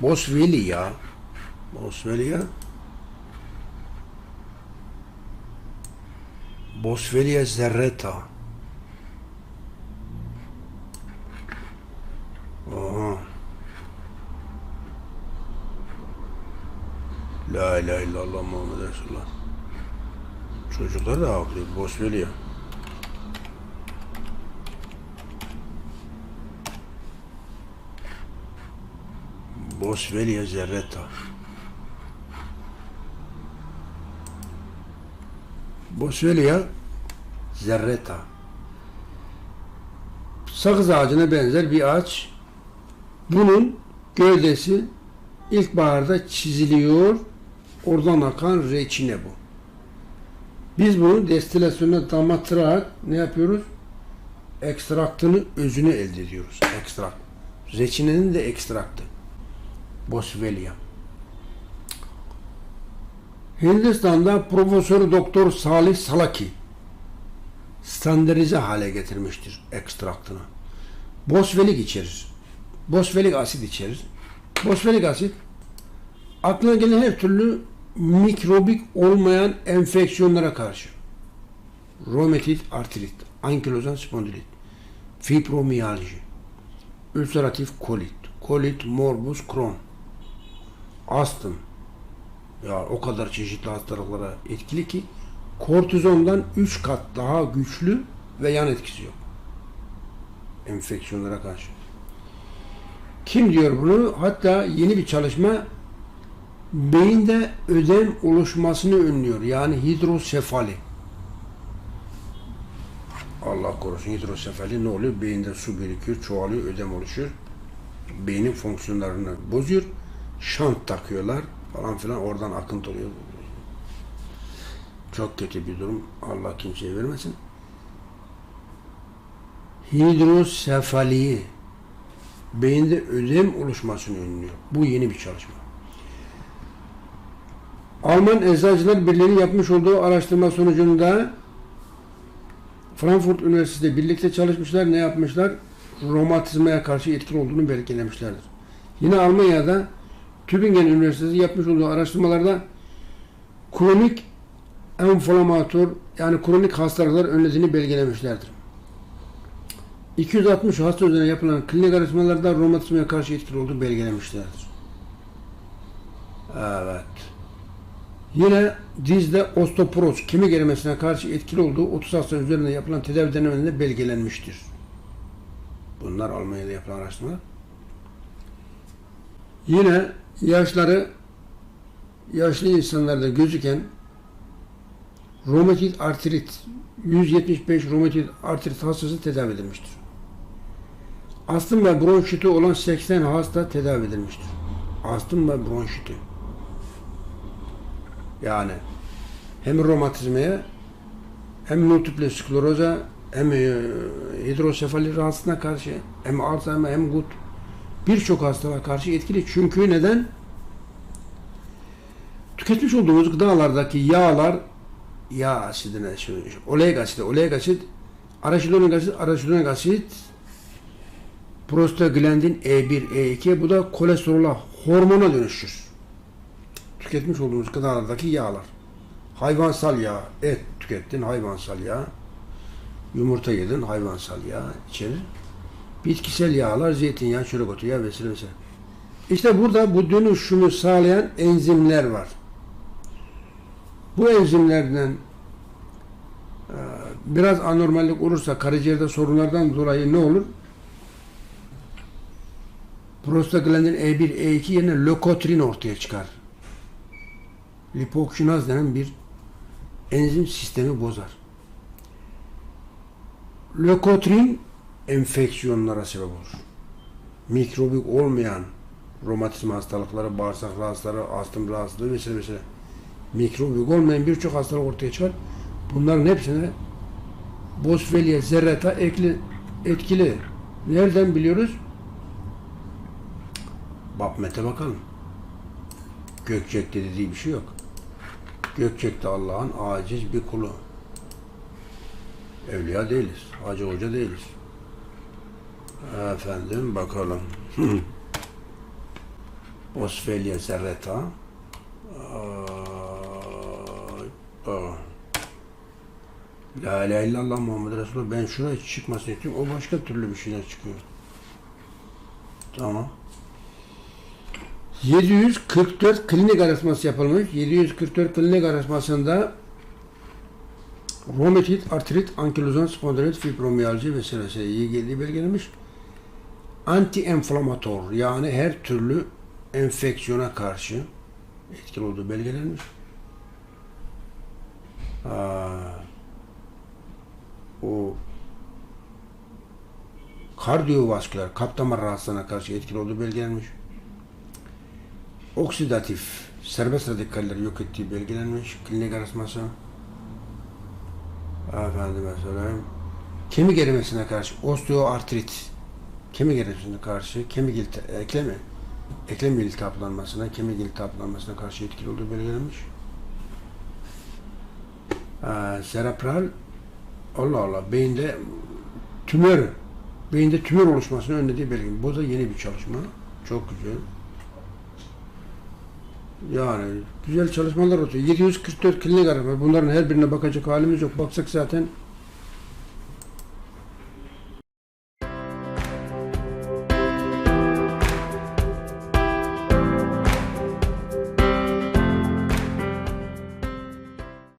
Boswellia. Boswellia. Boswellia zerreta. Aha. La ilahe illallah Muhammed Resulullah. Çocuklar da haklı. Boswellia. Boswellia zerreta. Boswellia zerreta. Sakız ağacına benzer bir ağaç. Bunun gövdesi ilkbaharda çiziliyor. Oradan akan reçine bu. Biz bunu destilasyona damlatırarak ne yapıyoruz? Ekstraktını, özünü elde ediyoruz. Ekstrakt. Reçinenin de ekstraktı. Boswellia. Hindistan'da Profesör Doktor Salih Salaki standartize hale getirmiştir ekstraktını. Bosvelik içerir. Bosvelik asit içerir. Bosvelik asit aklına gelen her türlü mikrobik olmayan enfeksiyonlara karşı romatit artrit, ankilozan spondilit, fibromiyalji, ülseratif kolit, kolit morbus Crohn, astım, ya o kadar çeşitli hastalıklara etkili ki kortizondan 3 kat daha güçlü ve yan etkisi yok. Enfeksiyonlara karşı. Kim diyor bunu? Hatta yeni bir çalışma beyinde ödem oluşmasını önlüyor. Yani hidrosefali. Allah korusun hidrosefali ne oluyor? Beyinde su birikiyor, çoğalıyor, ödem oluşuyor. Beynin fonksiyonlarını bozuyor. Şant takıyorlar falan filan oradan akıntı oluyor. Çok kötü bir durum. Allah kimseye vermesin. Hidrosefaliyi beyinde ödem oluşmasını önlüyor. Bu yeni bir çalışma. Alman Eczacılar Birliği'nin yapmış olduğu araştırma sonucunda Frankfurt Üniversitesi'de birlikte çalışmışlar. Ne yapmışlar? Romatizmaya karşı etkin olduğunu belgelemişlerdir. Yine Almanya'da Tübingen Üniversitesi yapmış olduğu araştırmalarda kronik enflamatör yani kronik hastalıklar önlediğini belgelemişlerdir. 260 hasta üzerine yapılan klinik araştırmalarda romatizmaya karşı etkili olduğu belgelemişlerdir. Evet. Yine dizde osteoporoz, kemik erimesine karşı etkili olduğu 30 hasta üzerinde yapılan tedavi denemelerinde belgelenmiştir. Bunlar Almanya'da yapılan araştırmalar. Yine yaşları yaşlı insanlarda gözüken romatit artrit 175 romatit artrit hastası tedavi edilmiştir. Astım ve bronşiti olan 80 hasta tedavi edilmiştir. Astım ve bronşiti. Yani hem romatizmaya hem multiple skleroza hem e, hidrosefali rahatsızlığına karşı hem Alzheimer hem gut birçok hastalığa karşı etkili. Çünkü neden? Tüketmiş olduğumuz gıdalardaki yağlar yağ asidine şey, oleik asit, oleik asit, araşidonik asit, araşidonik asit, prostaglandin E1, E2 bu da kolesterola, hormona dönüşür. Tüketmiş olduğumuz gıdalardaki yağlar. Hayvansal yağ, et tükettin, hayvansal yağ. Yumurta yedin, hayvansal yağ içerir. Bitkisel yağlar, zeytinyağı, çörek otu yağı vesaire vesaire. İşte burada bu dönüşümü sağlayan enzimler var. Bu enzimlerden e, biraz anormallik olursa karaciğerde sorunlardan dolayı ne olur? Prostaglandin E1, E2 yerine lökotrin ortaya çıkar. Lipokinaz denen bir enzim sistemi bozar. Lökotrin enfeksiyonlara sebep olur. Mikrobik olmayan romatizma hastalıkları, bağırsak rahatsızları, astım rahatsızlığı vesaire vesaire. Mikrobik olmayan birçok hastalık ortaya çıkar. Bunların hepsine Boswellia zerreta ekli, etkili. Nereden biliyoruz? Babmet'e bakalım. Gökçek'te dediği bir şey yok. Gökçek de Allah'ın aciz bir kulu. Evliya değiliz. Hacı hoca değiliz. Efendim bakalım. Osfelia serreta. La ilahe illallah Muhammed Resulullah. Ben şuraya çıkmasını istiyorum. O başka türlü bir şeyler çıkıyor. Tamam. 744 klinik araştırması yapılmış. 744 klinik araştırmasında romatid, artrit, ankilozan, spondilit, fibromiyalji vesaire iyi geldiği belgelenmiş. Anti-enflamator yani her türlü enfeksiyona karşı etkili olduğu belgelenmiş. O kardiyovasküler, kalp damar rahatsızlığına karşı etkili olduğu belgelenmiş. Oksidatif, serbest radikalleri yok ettiği belgelenmiş. Klinik araştırması. Efendime söyleyeyim. Kemik erimesine karşı osteoartrit, kemik erimesine karşı kemik ilti, eklemi, eklem iltihaplanmasına, kemik iltihaplanmasına karşı etkili olduğu belgelenmiş. Ee, serebral Allah Allah beyinde tümör beyinde tümör oluşmasını önlediği belirgin. Bu da yeni bir çalışma. Çok güzel. Yani güzel çalışmalar oluyor. 744 klinik arama. Bunların her birine bakacak halimiz yok. Baksak zaten